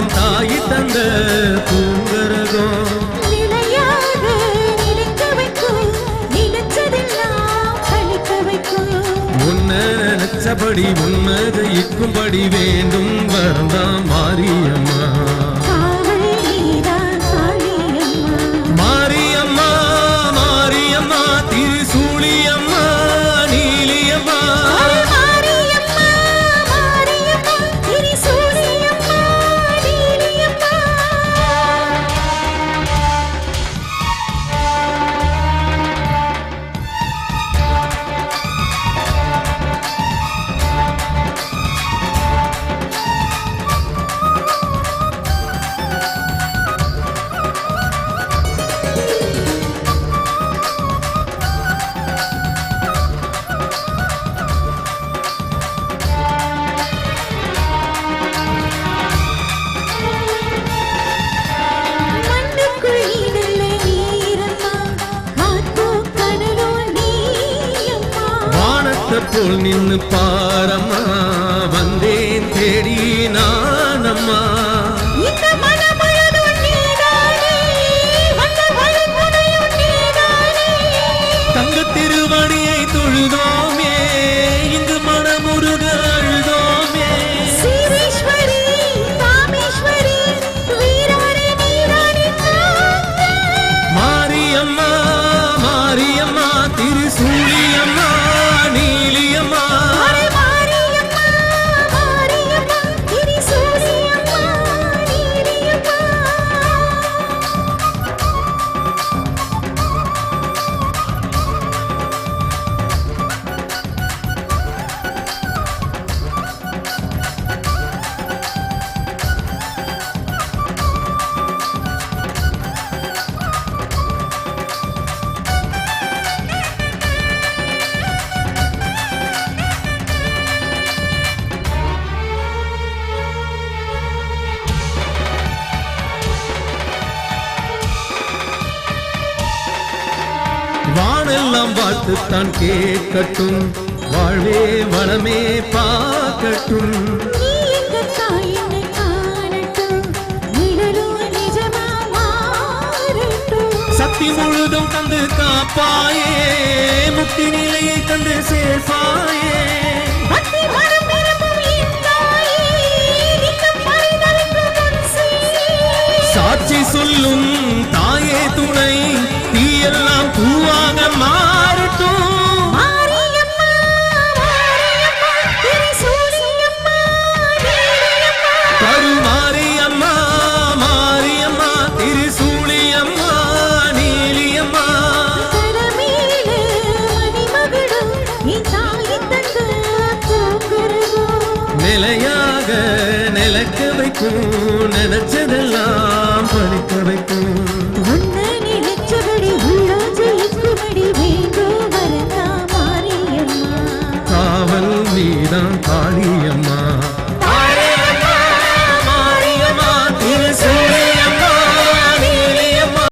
என் தாயி தந்த பூங்கரகம். உன்னை நினைச்சபடி உன்னை ஜெயிக்கும்படி வேண்டும். வரந்தான் மாறி போல் நின்னு பாரமா வந்தேன் தேடி. வானெல்லாம் வாழ்த்துத்தான் கேட்கட்டும். வாழ்வே வளமே பார்க்கட்டும். சக்தி முழுதும் தந்து காப்பாயே. முக்தி நிலையை தந்து சேர்ப்பாயே. சாட்சி சொல்லும் நிலையாக நிலக்க வைக்கும் நினைச்சதெல்லாம்